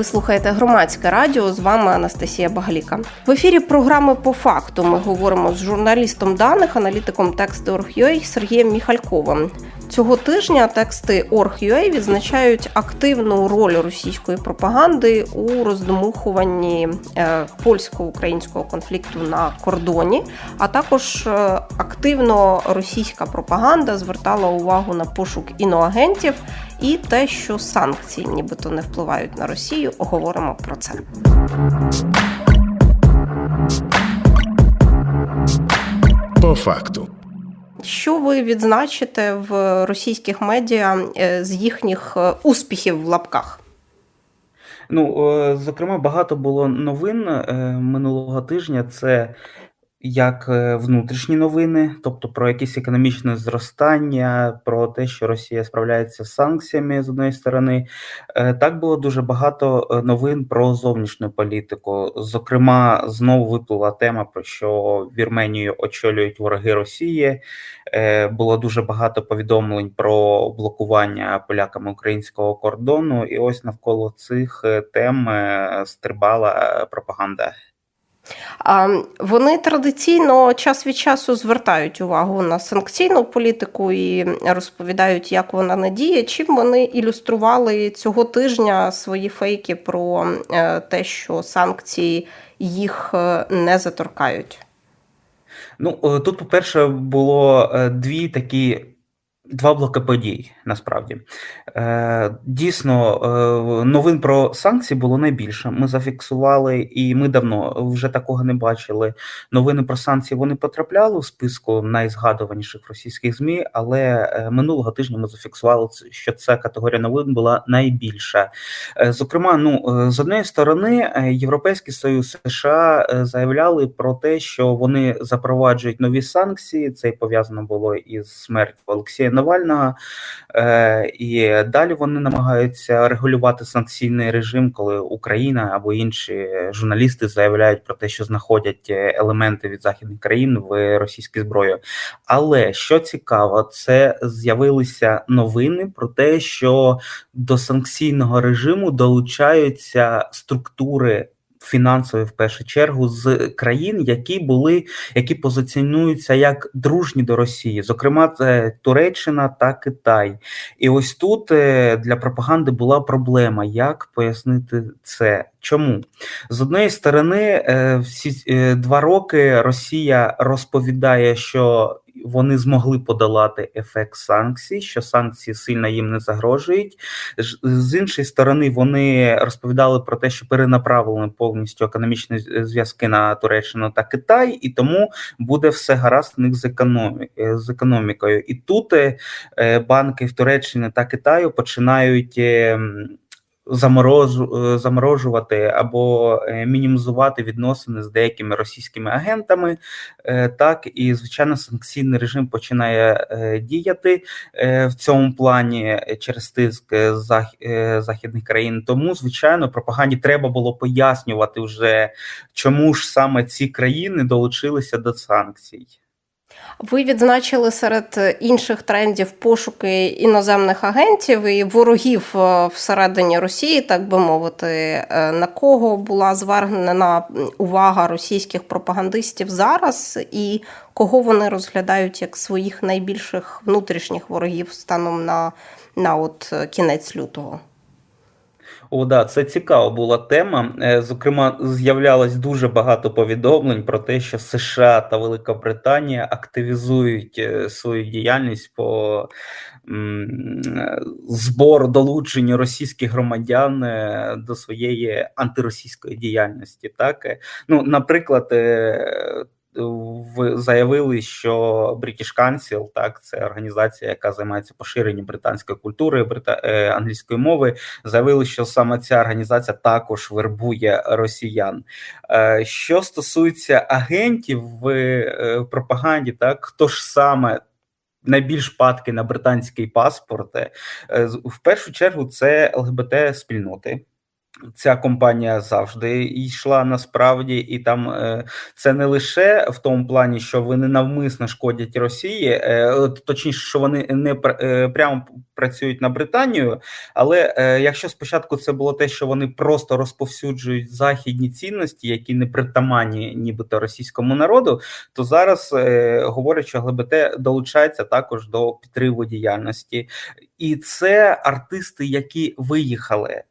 Ви слухаєте громадське радіо. З вами Анастасія Багаліка. В ефірі програми по факту ми говоримо з журналістом даних, аналітиком тексти Орг.ua Сергієм Міхальковим. Цього тижня тексти Орг.ua відзначають активну роль російської пропаганди у роздмухуванні е, польсько-українського конфлікту на кордоні. А також е, активно російська пропаганда звертала увагу на пошук іноагентів і те, що санкції нібито не впливають на Росію. Говоримо про це. По факту. Що ви відзначите в російських медіа е, з їхніх е, успіхів в лапках? Ну, е, зокрема, багато було новин минулого тижня. Це як е, внутрішні новини, тобто про якесь економічне зростання, про те, що Росія справляється з санкціями з одної сторони, е, так було дуже багато е, новин про зовнішню політику. Зокрема, знову виплила тема про що Вірменію очолюють вороги Росії. Було дуже багато повідомлень про блокування поляками українського кордону, і ось навколо цих тем стрибала пропаганда. Вони традиційно час від часу звертають увагу на санкційну політику і розповідають, як вона надіє. Чим вони ілюстрували цього тижня свої фейки про е, те, що санкції їх е, не заторкають? Ну е, тут, по-перше, було дві такі Два блоки подій насправді Е, дійсно е, новин про санкції було найбільше. Ми зафіксували, і ми давно вже такого не бачили. Новини про санкції вони потрапляли у списку найзгадуваніших російських змі, але е, минулого тижня ми зафіксували, що ця категорія новин була найбільша. Е, зокрема, ну е, з однієї сторони, Європейський Союз США заявляли про те, що вони запроваджують нові санкції. Це пов'язано було із смертю Олексія. Навального, е, і далі вони намагаються регулювати санкційний режим, коли Україна або інші журналісти заявляють про те, що знаходять елементи від західних країн в російській зброї. Але що цікаво, це з'явилися новини про те, що до санкційного режиму долучаються структури фінансові в першу чергу з країн, які були, які позиціонуються як дружні до Росії, зокрема, це Туреччина та Китай. І ось тут е, для пропаганди була проблема, як пояснити це. Чому з однієї сторони, е, всі е, два роки Росія розповідає, що вони змогли подолати ефект санкцій, що санкції сильно їм не загрожують. З іншої сторони, вони розповідали про те, що перенаправили повністю економічні зв'язки на Туреччину та Китай, і тому буде все гаразд в них з з економікою. І тут е, банки в Туреччині та Китаю починають. Заморожу, е, заморожувати або е, мінімізувати відносини з деякими російськими агентами, е, так і звичайно санкційний режим починає діяти в цьому плані через тиск західних країн. Тому звичайно пропаганді треба було пояснювати вже, чому ж саме ці країни долучилися до санкцій. Ви відзначили серед інших трендів пошуки іноземних агентів і ворогів е, всередині Росії, так би мовити, е, на кого була звернена увага російських пропагандистів зараз, і кого вони розглядають як своїх найбільших внутрішніх ворогів станом на, на от е, кінець лютого. О, да, це цікава була тема. Е, зокрема, з'являлось дуже багато повідомлень про те, що США та Велика Британія активізують е, свою діяльність по збору долученню російських громадян е, до своєї антиросійської діяльності. Так, ну, наприклад заявили, що British Council, так це організація, яка займається поширенням британської культури, брита... Е, англійської мови, заявили, що саме ця організація також вербує росіян. Е, що стосується агентів в е, пропаганді, так хто ж саме. Найбільш падки на британський паспорт в першу чергу це ЛГБТ спільноти, Ця компанія завжди йшла насправді, і там е, це не лише в тому плані, що вони навмисно шкодять Росії, е, точніше, що вони не е, прямо працюють на Британію. Але якщо спочатку це було те, що вони просто розповсюджують західні цінності, які не притаманні, нібито російському народу, то зараз говорять, що ГЛБТ долучається також до підтриму діяльності, і це артисти, які виїхали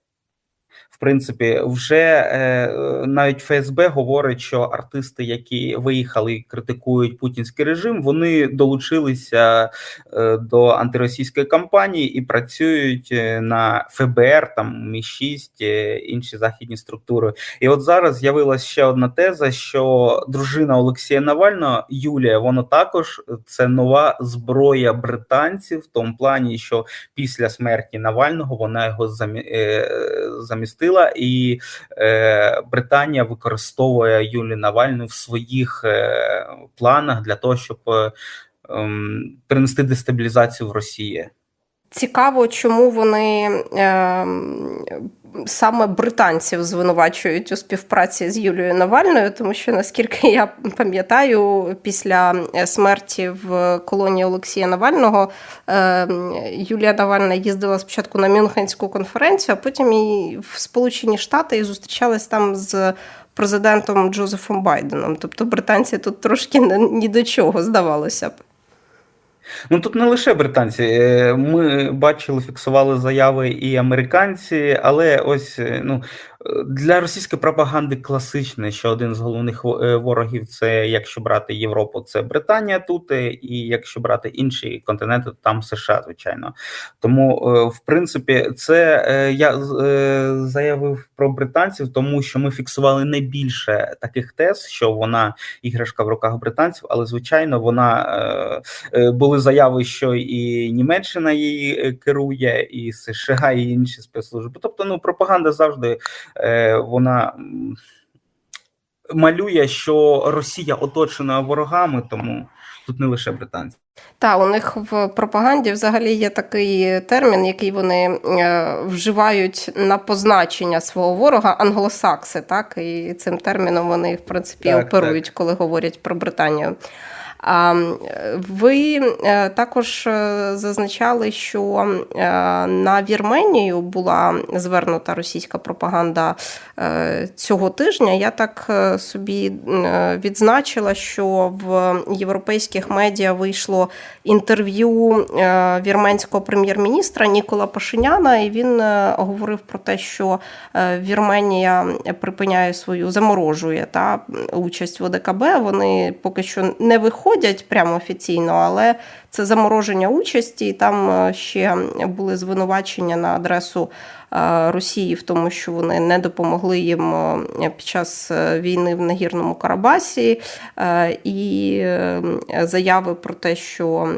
принципі, вже е, навіть ФСБ говорить, що артисти, які виїхали і критикують путінський режим, вони долучилися е, до антиросійської кампанії і працюють е, на ФБР, там Мі 6 інші західні структури. І от зараз з'явилася ще одна теза: що дружина Олексія Навального Юлія, воно також це нова зброя британців в тому плані, що після смерті Навального вона його замістила сила, і е, Британія використовує Юлі Навальну в своїх е, планах для того, щоб е, е, принести дестабілізацію в Росії. Цікаво, чому вони е, саме британців звинувачують у співпраці з Юлією Навальною, тому що наскільки я пам'ятаю, після смерті в колонії Олексія Навального е, Юлія Навальна їздила спочатку на Мюнхенську конференцію, а потім і в Сполучені Штати і зустрічалась там з. Президентом Джозефом Байденом, тобто британці тут трошки ні до чого здавалося б. Ну тут не лише британці. Е, ми бачили, фіксували заяви і американці, але ось е, ну для російської пропаганди класичне, що один з головних е, ворогів це якщо брати Європу, це Британія тут, і якщо брати інші континенти, то там США, звичайно. Тому, в принципі, це я заявив про британців, тому що ми фіксували найбільше таких тез, що вона іграшка в руках британців, але звичайно, вона були заяви, що і Німеччина її е, керує, і США, і інші спецслужби. Тобто, ну пропаганда завжди е, вона. Малює, що Росія оточена ворогами, тому тут не лише британці. Так, у них в пропаганді взагалі є такий термін, який вони е, вживають на позначення свого ворога англосакси. Так, і цим терміном вони в принципі так, оперують, так. коли говорять про Британію. Ви е, також е, зазначали, що е, на Вірменію була звернута російська пропаганда цього тижня. Я так собі відзначила, що в європейських медіа вийшло інтерв'ю вірменського прем'єр-міністра Нікола Пашиняна, і він говорив про те, що Вірменія припиняє свою заморожує та участь в ОДКБ. Вони поки що не виходять виходять прямо офіційно, але це замороження участі. І там е, ще були звинувачення на адресу е, Росії в тому, що вони не допомогли їм е, під час війни в Нагірному Карабасі, і заяви про те, що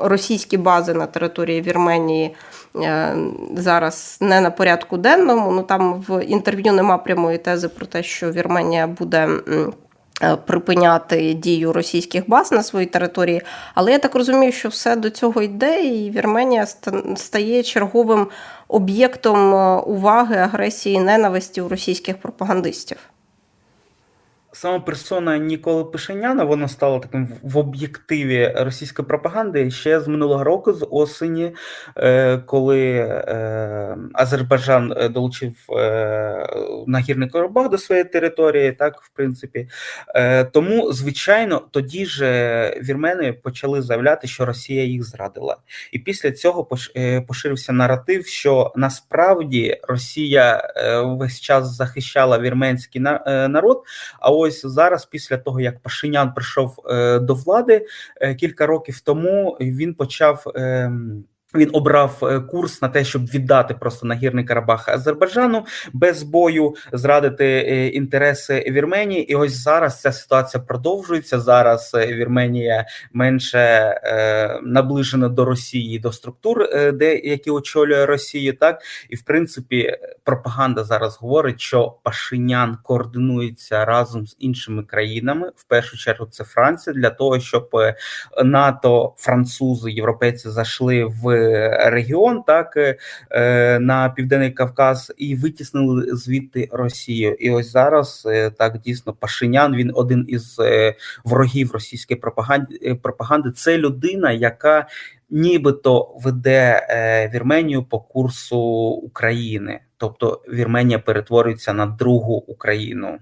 російські бази на території Вірменії. Зараз не на порядку денному. Ну там в інтерв'ю нема прямої тези про те, що Вірменія буде припиняти дію російських баз на своїй території, але я так розумію, що все до цього йде, і Вірменія стає черговим об'єктом е, уваги, агресії, ненависті у російських пропагандистів. Саме персона Ніколи Пишеняна вона стала таким в об'єктиві російської пропаганди ще з минулого року, з осені, е, коли е, Азербайджан е, долучив нагірний Карабах до своєї території, так в принципі. Тому, звичайно, тоді ж вірмени почали заявляти, що Росія їх зрадила, і після цього поширився наратив, що насправді Росія весь час захищала вірменський народ. а ось ось зараз, після того як Пашинян прийшов е, до влади е, кілька років тому, він почав. Він обрав е, курс на те, щоб віддати просто нагірний Карабах Азербайджану без бою, зрадити е, інтереси Вірменії. І ось зараз ця ситуація продовжується. Зараз е, Вірменія менше е, наближена до Росії, до структур, де які очолює Росію. Так і в принципі пропаганда зараз говорить, що Пашинян координується разом з іншими країнами. В першу чергу це Франція для того, щоб НАТО, французи, європейці зайшли в. Регіон, так е, е, на південний Кавказ, і витіснили звідти Росію. І ось зараз е, так дійсно Пашинян. Він один із ворогів російської пропаганди. пропаганди. Це людина, яка нібито веде Вірменію по курсу України, тобто Вірменія перетворюється на другу Україну.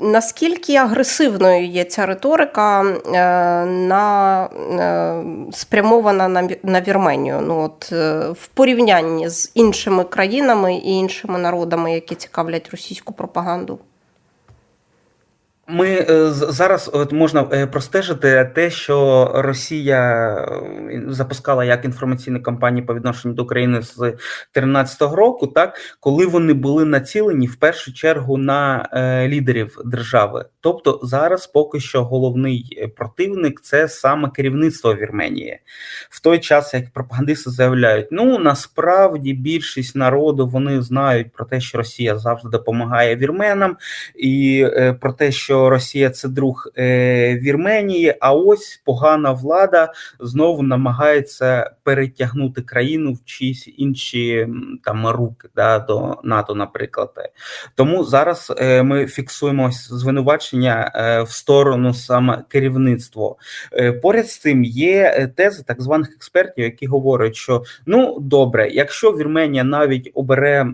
Наскільки агресивною є ця риторика е, на, е, спрямована на, на Вірменію? Ну, от, е, в порівнянні з іншими країнами і іншими народами, які цікавлять російську пропаганду? Ми е, зараз от можна е, простежити те, що Росія е, запускала як інформаційні кампанії по відношенню до України з 2013 року, так коли вони були націлені в першу чергу на лідерів держави. Тобто зараз поки що головний противник це саме керівництво Вірменії. В той час, як пропагандисти заявляють, ну насправді більшість народу вони знають про те, що Росія завжди допомагає вірменам, і про те, що Росія це друг е, Вірменії. А ось погана влада знову намагається перетягнути країну в чиїсь інші там руки да, до НАТО, наприклад. Тому зараз е, ми фіксуємо звинувачення е, в сторону саме керівництва. Е, Поряд з цим є тези так званих експертів, які говорять, що ну добре, якщо Вірменія навіть обере.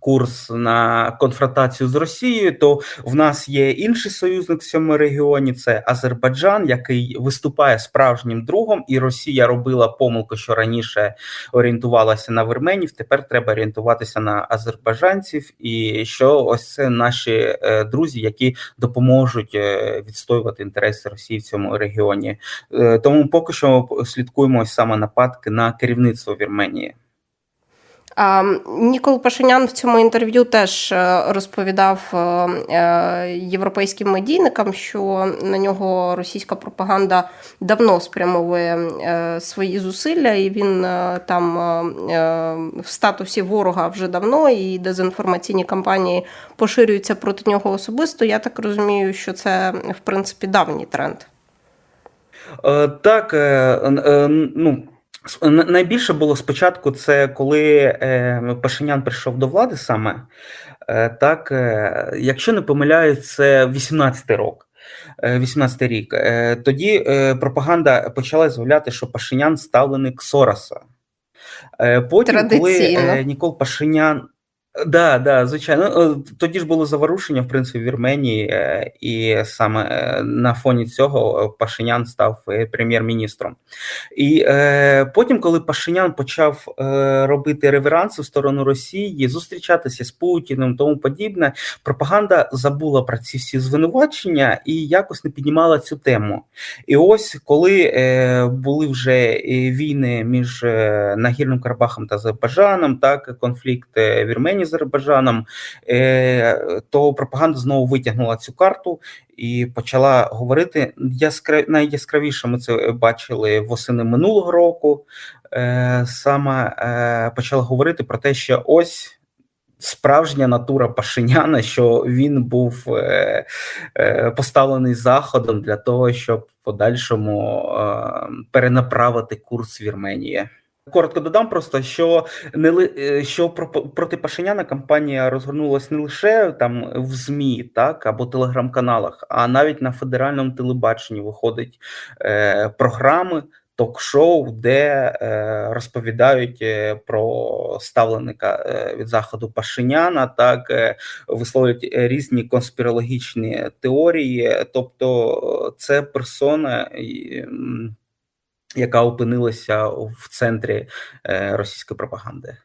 Курс на конфронтацію з Росією, то в нас є інший союзник в цьому регіоні. Це Азербайджан, який виступає справжнім другом, і Росія робила помилку, що раніше орієнтувалася на вірменів. Тепер треба орієнтуватися на азербайджанців, і що ось це наші е, друзі, які допоможуть е, відстоювати інтереси Росії в цьому регіоні. Е, Тому поки що слідкуємо ось саме нападки на керівництво Вірменії. А, Нікол Пашинян в цьому інтерв'ю теж е, розповідав е, е, європейським медійникам, що на нього російська пропаганда давно спрямовує свої зусилля, і він там в статусі ворога вже давно, і дезінформаційні кампанії поширюються проти нього особисто. Я так розумію, що це в принципі давній тренд. Так, ну. Найбільше було спочатку, це коли е, Пашинян прийшов до влади саме. Е, Так, е, якщо не помиляюсь, це 18-й рік. е, 18-й рік. Тоді пропаганда почала заявляти, що Пашинян ставленик Сороса. Потім, коли Традиційно. е, Нікол Пашинян. Да, да, звичайно. Е, Тоді ж було заворушення, в принципі, в Вірменії, е, і саме е, на фоні цього Пашинян став прем'єр-міністром. І потім, коли Пашинян почав робити реверанси в сторону Росії, зустрічатися з Путіним, тому подібне, пропаганда забула про ці всі звинувачення і якось не піднімала цю тему. І ось коли були вже війни між Нагірним Карабахом та Азербайджаном, так конфлікт Вірменії Азербайджаном, е, то пропаганда знову витягнула цю карту і почала говорити. Яскра... Найяскравіше ми це бачили восени минулого року. Е, саме е, почала говорити про те, що ось. Справжня натура Пашиняна, що він був е, е, поставлений заходом для того, щоб в подальшому е, перенаправити курс Вірменії. Коротко додам просто, що не ли е, що про проти Пашиняна кампанія розгорнулася не лише там в ЗМІ, так або телеграм-каналах, а навіть на федеральному телебаченні виходить е, програми. Ток-шоу, де е, розповідають е, про ставленика е, від заходу Пашиняна, так е, висловлюють різні конспірологічні теорії. Тобто, це персона, і, яка опинилася в центрі е, російської пропаганди.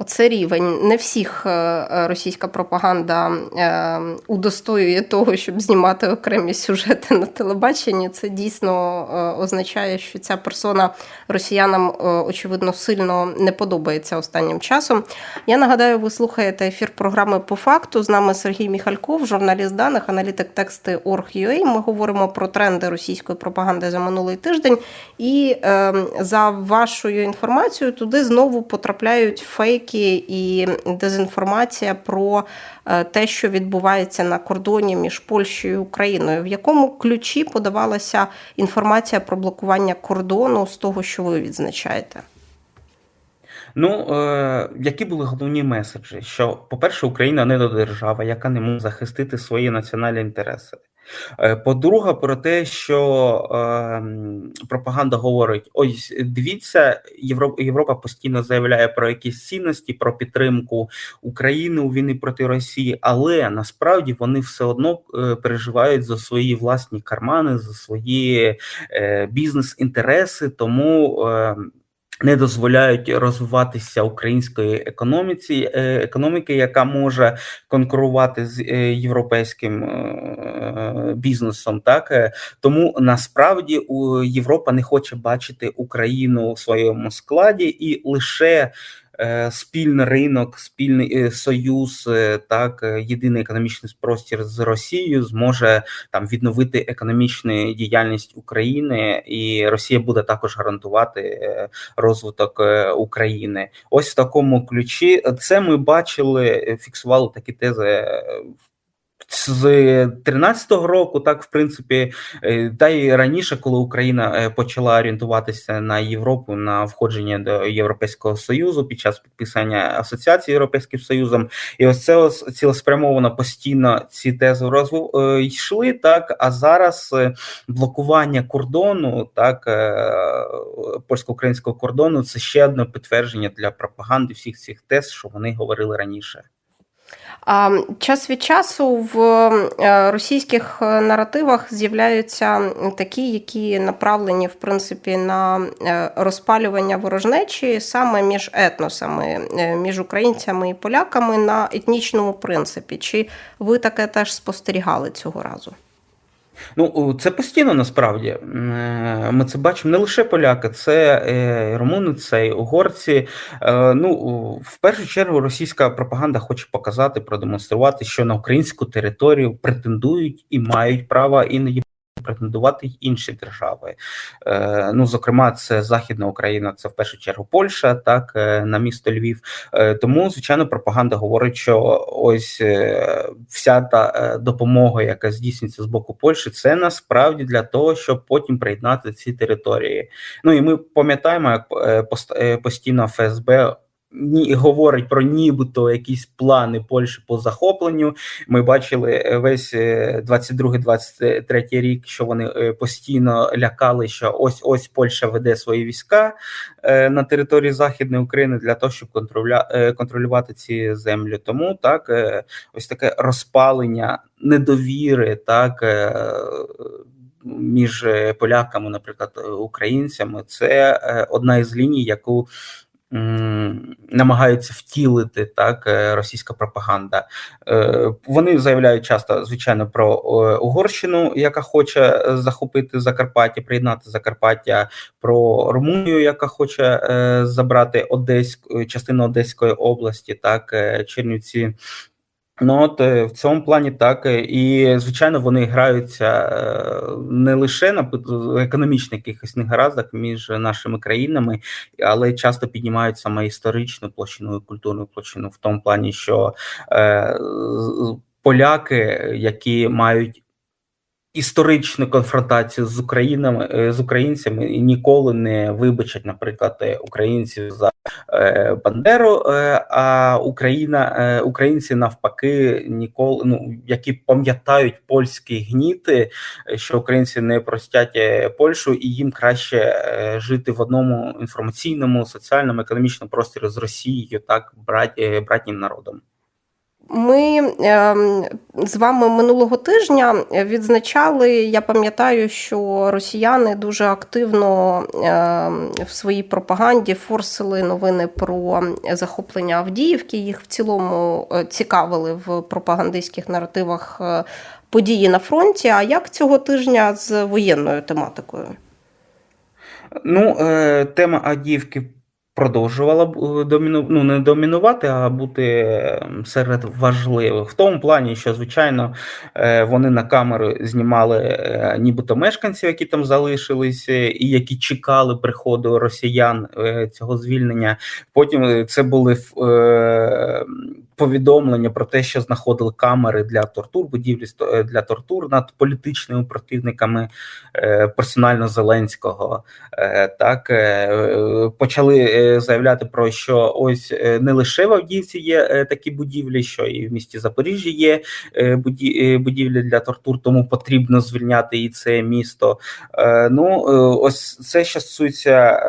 Оце рівень. Не всіх е, е, російська пропаганда е, удостоює того, щоб знімати окремі сюжети на телебаченні. Це дійсно означає, що ця персона росіянам очевидно сильно не подобається останнім часом. Я нагадаю, ви слухаєте ефір програми по факту. З нами Сергій Міхальков, журналіст даних, аналітик тексти Org.ua. Ми говоримо про тренди російської пропаганди за минулий тиждень. І е, за вашою інформацією, туди знову потрапляють фейки фейки і дезінформація про е, те, що відбувається на кордоні між Польщею і Україною. В якому ключі подавалася інформація про блокування кордону з того, що ви відзначаєте? Ну, е, які були головні меседжі? Що, по-перше, Україна не до держава, яка не може захистити свої національні інтереси. Е, По-друге, про те, що е, пропаганда говорить: ось дивіться, Європа, Європа постійно заявляє про якісь цінності, про підтримку України у війні проти Росії, але насправді вони все одно е, переживають за свої власні кармани, за свої е, бізнес-інтереси, тому. Е, не дозволяють розвиватися української економіці, е, економіки, яка може конкурувати з е, європейським е, бізнесом. Так тому насправді у Європа не хоче бачити Україну в своєму складі і лише. Е, Спільний ринок, спільний е, союз, е, так єдиний економічний простір з Росією зможе там відновити економічну діяльність України, і Росія буде також гарантувати розвиток України. Ось в такому ключі це ми бачили, фіксували такі тези. З 13-го року, так в принципі, е, та й раніше, коли Україна е, почала орієнтуватися на Європу на входження до Європейського союзу під час підписання асоціації Європейським Союзом, і ось це ось цілеспрямовано постійно ці тези розвив е, йшли. Так а зараз блокування кордону, так польсько-українського кордону, це ще одне підтвердження для пропаганди всіх цих тез, що вони говорили раніше. Час від часу в е, російських наративах з'являються такі, які направлені в принципі на е, розпалювання ворожнечі саме між етносами, е, між українцями і поляками на етнічному принципі. Чи ви таке теж спостерігали цього разу? Ну, це постійно насправді. Е, Ми це бачимо не лише поляки, це е, румуни, це і угорці. Е, Ну, в першу чергу, російська пропаганда хоче показати, продемонструвати, що на українську територію претендують і мають право іноді претендувати й інші держави. Е, Ну, зокрема, це Західна Україна, це в першу чергу Польща, так е, на місто Львів. Е, Тому, звичайно, пропаганда говорить, що ось вся та допомога, яка здійснюється з боку Польщі, це насправді для того, щоб потім приєднати ці території. Ну і ми пам'ятаємо, як постійно ФСБ. Ні, говорить про нібито якісь плани Польщі по захопленню. Ми бачили е, весь 22-23 рік, що вони е, постійно лякали, що ось ось Польща веде свої війська е, на території Західної України для того, щоб е, контролювати ці землі. Тому так, е, ось таке розпалення недовіри, так. е, Між е, поляками, наприклад, е, українцями, це е, одна із ліній, яку намагаються втілити так е, російська пропаганда. Е, Вони заявляють часто, звичайно, про Угорщину, яка хоче захопити Закарпаття, приєднати Закарпаття, про Румунію, яка хоче е, забрати Одеську частину Одеської області, так Чернівці. Ну, от е, в цьому плані так. Е, і звичайно вони граються е, не лише на економічних якихось негараздах між нашими країнами, але часто піднімають саме історичну площину і культурну площину в тому плані, що е, поляки, які мають історичну конфронтацію з Українами е, з українцями, і ніколи не вибачать, наприклад, е, українців за е, Бандеру, а Україна, українці навпаки, ніколи ну які пам'ятають польські гніти, що українці не простять Польщу, і їм краще жити в одному інформаційному, соціальному, економічному просторі з Росією, так брат, е, братнім народом. Ми ем, з вами минулого тижня відзначали. Я пам'ятаю, що росіяни дуже активно ем, в своїй пропаганді форсили новини про захоплення Авдіївки. Їх в цілому е, цікавили в пропагандистських наративах е, події на фронті. А як цього тижня з воєнною тематикою? Ну, е, тема Авдіївки продовжувала б доміну... ну, не домінувати, а бути ем, серед важливих. В тому плані, що, звичайно, е, вони на камеру знімали е, нібито мешканців, які там залишились, е, і які чекали приходу росіян цього звільнення. Потім це були повідомлення про те, що знаходили камери для тортур, будівлі для тортур над політичними противниками персонально Зеленського. Так почали заявляти про що ось е, не лише в Авдіївці є е, такі будівлі, що і в місті Запоріжжі є е, будівлі для тортур, тому потрібно звільняти і це місто. Ну ось це що стосується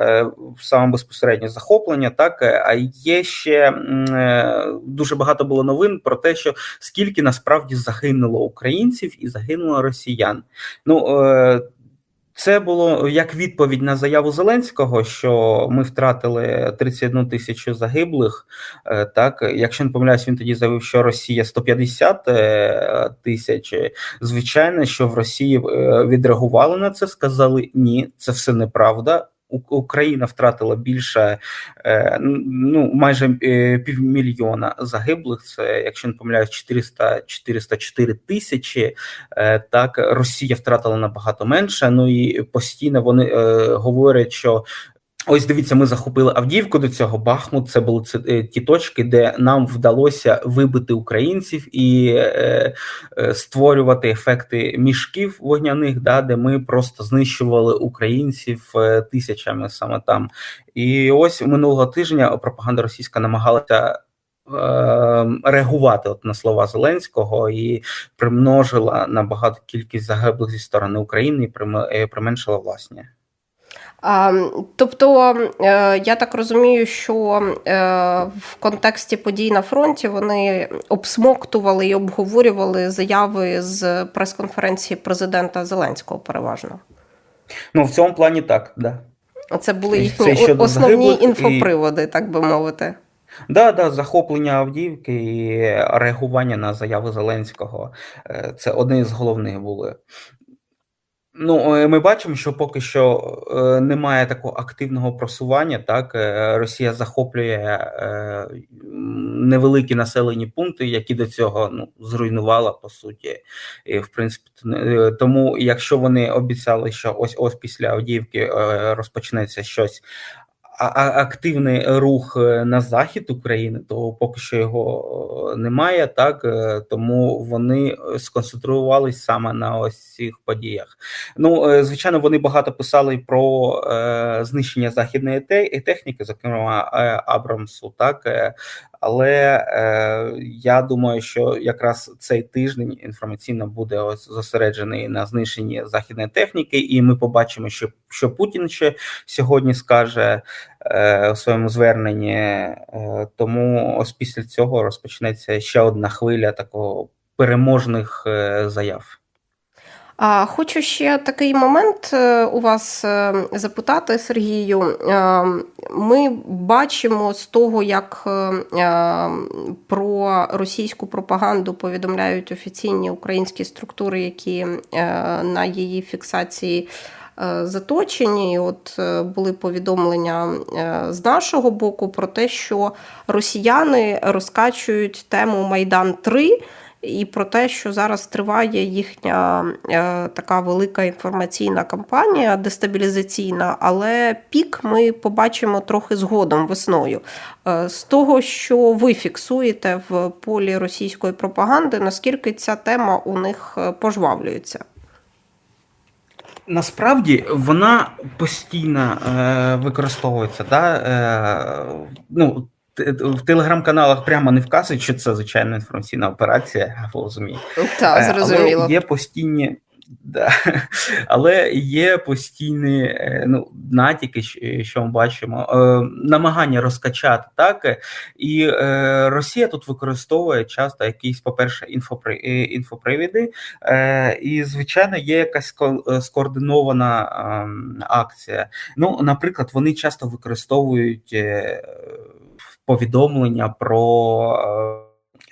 саме безпосередньо захоплення, так а є ще дуже багато було новин про те, що скільки насправді загинуло українців і загинуло росіян. Ну це було як відповідь на заяву Зеленського, що ми втратили 31 тисячу загиблих. Е, так, якщо не помиляюсь, він тоді заявив, що Росія 150 е, тисяч. Звичайно, що в Росії е, відреагували на це, сказали ні, це все неправда. Україна втратила більше е, ну майже е, півмільйона загиблих. Це якщо не помиляюсь, 400 404 тисячі. Е, так Росія втратила набагато менше. Ну і постійно вони говорять, що Ось дивіться, ми захопили Авдіївку до цього. Бахмут це були е, ті точки, де нам вдалося вибити українців і е, е, створювати ефекти мішків вогняних, да, де ми просто знищували українців е, тисячами саме там. І ось минулого тижня пропаганда російська намагалася. Е, реагувати от на слова Зеленського і примножила набагато кількість загиблих зі сторони України і применшила власні. Тобто е, я так розумію, що е, в контексті подій на фронті вони обсмоктували і обговорювали заяви з прес-конференції президента Зеленського переважно. Ну, в цьому плані так, да. Це були їхні основні інфоприводи, і... так би мовити. Да, да, захоплення Авдіївки і реагування на заяви Зеленського е, це одне з головних були. Ну, е, ми бачимо, що поки що е, немає такого активного просування. Так е, Росія захоплює невеликі населені пункти, які до цього ну зруйнувала по суті. І, В принципі, тому якщо вони обіцяли, що ось ось після Авдіївки розпочнеться щось активний рух е, на захід України, то поки що його е, немає, так е, тому вони сконцентрувалися саме на ось цих подіях. Ну звичайно, вони багато писали про знищення західної техніки, зокрема Абрамсу, так але е, я думаю, що якраз цей тиждень інформаційно буде ось зосереджений на знищенні західної техніки, і ми побачимо, що що Путін ще сьогодні скаже е, у своєму зверненні. Е, тому ось після цього розпочнеться ще одна хвиля такого переможних е, заяв. Хочу ще такий момент е, у вас е, запитати, Сергію. Е, ми бачимо з того, як про російську пропаганду повідомляють офіційні українські структури, які на її фіксації. Заточені, от були повідомлення з нашого боку про те, що росіяни розкачують тему Майдан 3 і про те, що зараз триває їхня е, така велика інформаційна кампанія дестабілізаційна, але пік ми побачимо трохи згодом весною. Е, з того, що ви фіксуєте в полі російської пропаганди, наскільки ця тема у них е, пожвавлюється? Насправді вона постійно е, використовується. Да? Е, ну, в телеграм-каналах прямо не вказують, що це звичайна інформаційна операція, розумієте. Так, зрозуміло. Але є постійні. Да. Але є постійні е, ну, натяки, що ми бачимо, е, намагання розкачати так. І е, Росія тут використовує часто якісь, по-перше, інфопривіди, і, звичайно, є якась скоординована ем, акція. Ну, Наприклад, вони часто використовують повідомлення про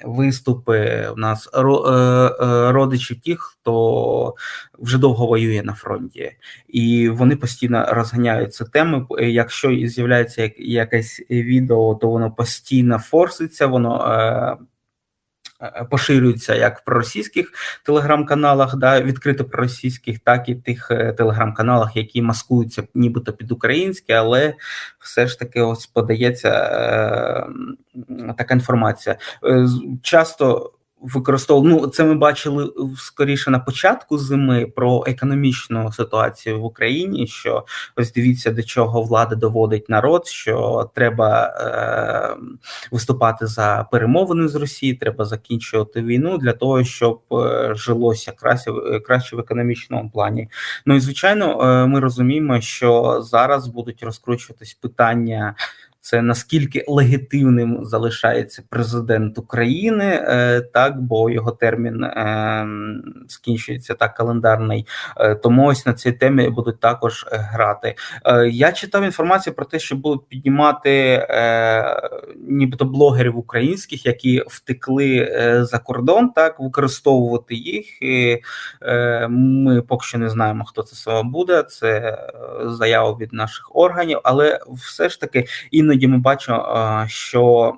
виступи у нас е, е, родичів тих, хто вже довго воює на фронті, і вони постійно розганяють ці теми. Е, Якщо з'являється як- якесь відео, то воно постійно форситься, воно. Е, е, як в проросійських телеграм-каналах, да, відкрито проросійських, так і тих е, телеграм-каналах, які маскуються нібито під українське, але все ж таки ось подається е, така інформація. Е, Часто використовували, ну це ми бачили скоріше на початку зими про економічну ситуацію в Україні. Що ось дивіться, до чого влада доводить народ, що треба е, виступати за перемовини з Росії, треба закінчувати війну для того, щоб е, жилося краще, краще в економічному плані. Ну і звичайно, е, ми розуміємо, що зараз будуть розкручуватись питання. Це наскільки легітимним залишається президент України, е, так бо його термін е, скінчується так календарний. Е, тому ось на цій темі будуть також грати. Я читав інформацію про те, що будуть піднімати нібито блогерів українських, які втекли за кордон, так використовувати їх. І, ми поки що не знаємо, хто це саме буде. Це заява від наших органів, але все ж таки іноді ми бачимо, що.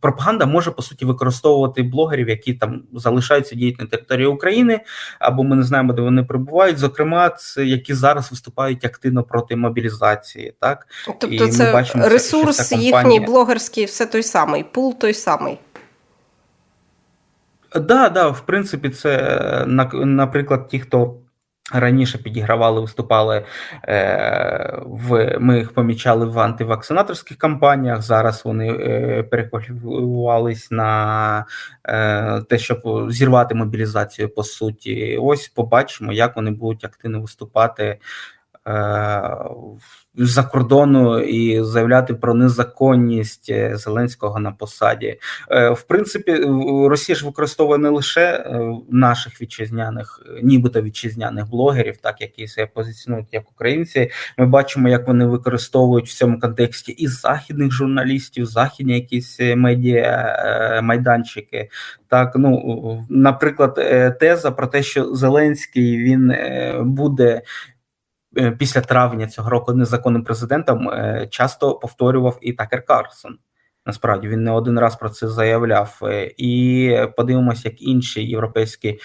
Пропаганда може по суті використовувати блогерів, які там залишаються діяти на території України, або ми не знаємо, де вони перебувають. Зокрема, це які зараз виступають активно проти мобілізації, так І Тобто, ми це бачимо, ресурс що ця їхній блогерський, все той самий, пул той самий. Да, да, в принципі, це е, наприклад, ті, хто раніше підігравали, виступали е, в ми їх помічали в антивакцинаторських кампаніях. Зараз вони е, перекваліфікувались на е, те, щоб зірвати мобілізацію. По суті, ось побачимо, як вони будуть активно виступати. Е, За кордону і заявляти про незаконність е, Зеленського на посаді. Е, В принципі, Росія ж використовує не лише наших вітчизняних, нібито вітчизняних блогерів, так які себе позиціонують як українці. Ми бачимо, як вони використовують в цьому контексті і західних журналістів, західні якісь медіа майданчики. Так, ну наприклад, теза про те, що Зеленський він буде. Е, Після травня цього року незаконним президентом е, часто повторював і Такер Карсон. Насправді він не один раз про це заявляв. Е, І подивимося, як інші європейські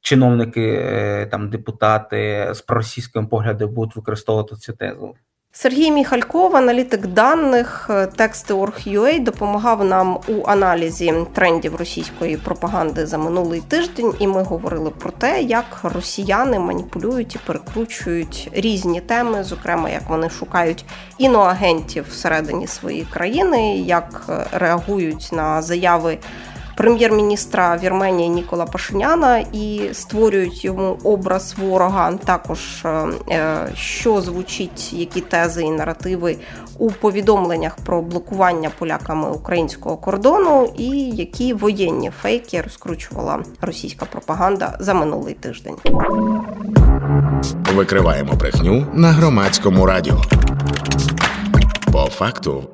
чиновники, там депутати з проросійським поглядом будуть використовувати цю тезу. Сергій Міхальков, аналітик даних е, тексти.org.ua, допомагав нам у аналізі трендів російської пропаганди за минулий тиждень, і ми говорили про те, як росіяни маніпулюють і перекручують різні теми, зокрема, як вони шукають іноагентів всередині своєї країни, як е, реагують на заяви. Прем'єр-міністра Вірменії Нікола Пашиняна і створюють йому образ ворога. Також е, е, що звучить, які тези і наративи у повідомленнях про блокування поляками українського кордону, і які воєнні фейки розкручувала російська пропаганда за минулий тиждень. Викриваємо брехню на громадському радіо. По факту